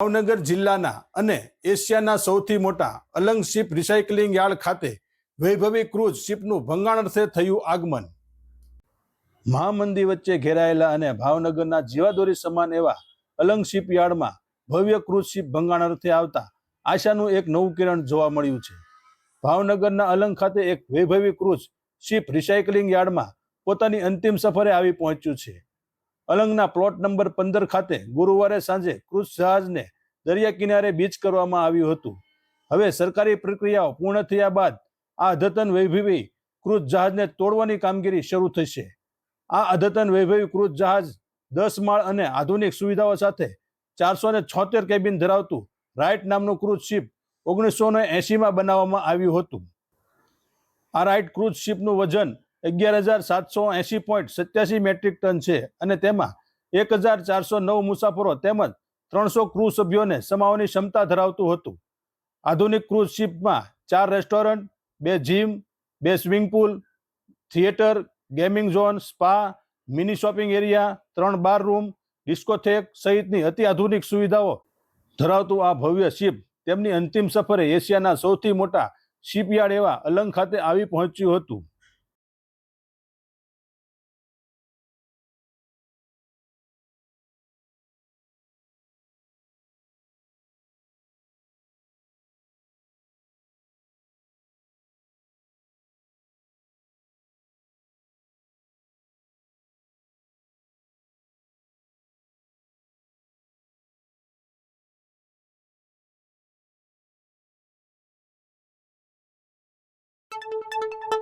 ભાવનગર જિલ્લાના અને એશિયાના સૌથી મોટા અલંગ શિપ રિસાયકલિંગ યાર્ડ ખાતે વૈભવી ક્રૂઝ શિપનું ભંગાણ અર્થે થયું આગમન. મહામંદી વચ્ચે ઘેરાયેલા અને ભાવનગરના જીવાદોરી સમાન એવા અલંગ શિપ યાર્ડમાં ભવ્ય ક્રૂઝ શિપ ભંગાણ અર્થે આવતા આશાનું એક નવું કિરણ જોવા મળ્યું છે. ભાવનગરના અલંગ ખાતે એક વૈભવી ક્રૂઝ શિપ રિસાયકલિંગ યાર્ડમાં પોતાની અંતિમ સફરે આવી પહોંચ્યું છે. અલંગના પ્લોટ નંબર પંદર ખાતે ગુરુવારે સાંજે ક્રૂઝ જહાજને દરિયા કિનારે બીચ કરવામાં આવ્યું હતું. હવે સરકારી પ્રક્રિયાઓ પૂર્ણ થયા બાદ આ અદ્યતન વૈભવી ક્રૂઝ જહાજને તોડવાની કામગીરી શરૂ થશે. આ અદ્યતન વૈભવી ક્રૂઝ જહાજ દસ માળ અને આધુનિક સુવિધાઓ સાથે ચારસો ને છોતેર કેબિન ધરાવતું રાઇટ નામનું ક્રૂઝ શિપ ઓગણીસો ને એસીમાં બનાવવામાં આવ્યું હતું. આ રાઇટ ક્રૂઝ શિપનું વજન અગિયાર હજાર સાતસો એસી પોઈન્ટ સત્યાસી મેટ્રિક ટન છે. અને તેમાં એક હજાર ચારસો નવ મુસાફરો તેમજ ત્રણસો ક્રૂ સભ્યોને સમાવવાની ક્ષમતા ધરાવતું હતું. આધુનિક ક્રૂઝ શિપમાં ચાર રેસ્ટોરન્ટ, બે જીમ, બે swimming pool, theatre, gaming zone, spa, mini shopping area, ત્રણ બાર રૂમ, ડિસ્કોથેક સહિતની અતિ આધુનિક સુવિધાઓ ધરાવતું આ ભવ્ય શિપ તેમની અંતિમ સફરે એશિયાના સૌથી મોટા શિપયાર્ડ એવા અલંગ ખાતે આવી પહોંચ્યું હતું. Ch.